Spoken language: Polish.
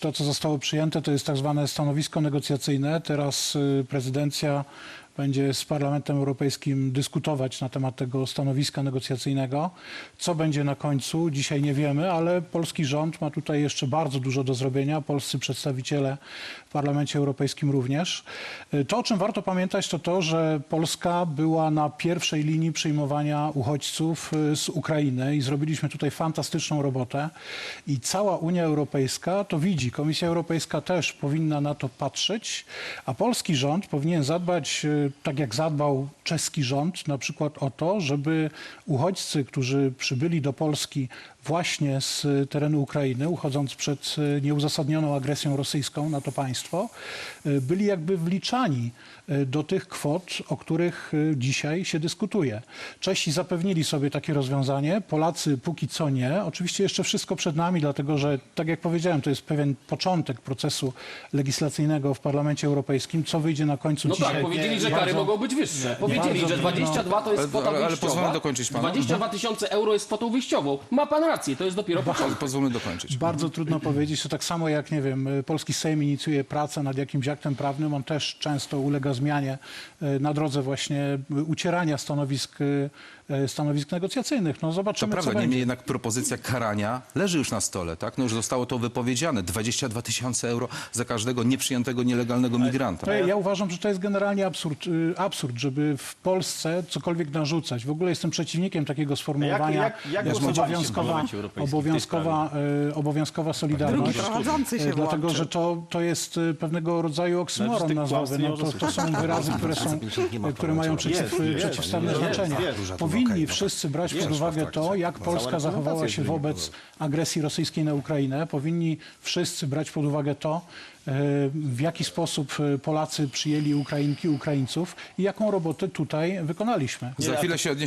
to, co zostało przyjęte, to jest tak zwane stanowisko negocjacyjne. Teraz y, prezydencja będzie z Parlamentem Europejskim dyskutować na temat tego stanowiska negocjacyjnego. Co będzie na końcu, dzisiaj nie wiemy, ale polski rząd ma tutaj jeszcze bardzo dużo do zrobienia. Polscy przedstawiciele w Parlamencie Europejskim również. Y, To, o czym warto pamiętać, to to, że Polska była na pierwszej linii przyjmowania uchodźców y, z Ukrainy i zrobiliśmy tutaj fantastyczną robotę. I cała Unia Europejska to widzi. Komisja Europejska też powinna na to patrzeć, a polski rząd powinien zadbać, y, tak jak zadbał czeski rząd, na przykład o to, żeby uchodźcy, którzy przybyli do Polski właśnie z terenu Ukrainy, uchodząc przed y, nieuzasadnioną agresją rosyjską na to państwo, y, byli jakby wliczani y, do tych kwot, o których dzisiaj się dyskutuje. Czesi zapewnili sobie takie rozwiązanie, Polacy póki co nie. Oczywiście jeszcze wszystko przed nami, dlatego że, tak jak powiedziałem, to jest pewien początek procesu legislacyjnego w Parlamencie Europejskim. Co wyjdzie na końcu No dzisiaj? tak, powiedzieli, że kary mogą być wyższe. Powiedzieli, że trudno. 22 to jest kwota ale- ale wyjściowa. pozwolę dokończyć panu. 22 tysiące euro jest kwotą wyjściową. Ma pan rację, to jest dopiero początek. Pozwólmy dokończyć. Bardzo trudno powiedzieć. To tak samo jak, nie wiem, y, polski Sejm inicjuje pracę nad jakimś aktem prawnym. On też często ulega zmianie y, na drodze właśnie y, ucierania stanowisk, y, stanowisk negocjacyjnych. No To zobaczymy, prawda, co niemniej będzie. jednak propozycja karania leży już na stole, tak? No już zostało to wypowiedziane. 22 tysiące euro za każdego nieprzyjętego nielegalnego migranta. To ja uważam, że to jest generalnie absurd, y, absurd, żeby w Polsce cokolwiek narzucać. W ogóle jestem przeciwnikiem takiego sformułowania jak- jak jak obowiązkowa, obowiązkowa, y, obowiązkowa solidarność. Drugi prowadzący się Y, Dlatego, że to, to jest pewnego rodzaju oksymoron tych nazwowy. No, to, to są wyrazy, które, są, które mają przeciw, przeciwstawne jest, znaczenie. jest, Powinni wszyscy brać pod uwagę to, jak Polska zachowała się wobec agresji rosyjskiej na Ukrainę. Powinni wszyscy brać pod uwagę to, e, w jaki sposób e, Polacy przyjęli Ukrainki, Ukraińców i jaką robotę tutaj wykonaliśmy. Za chwilę się odniesie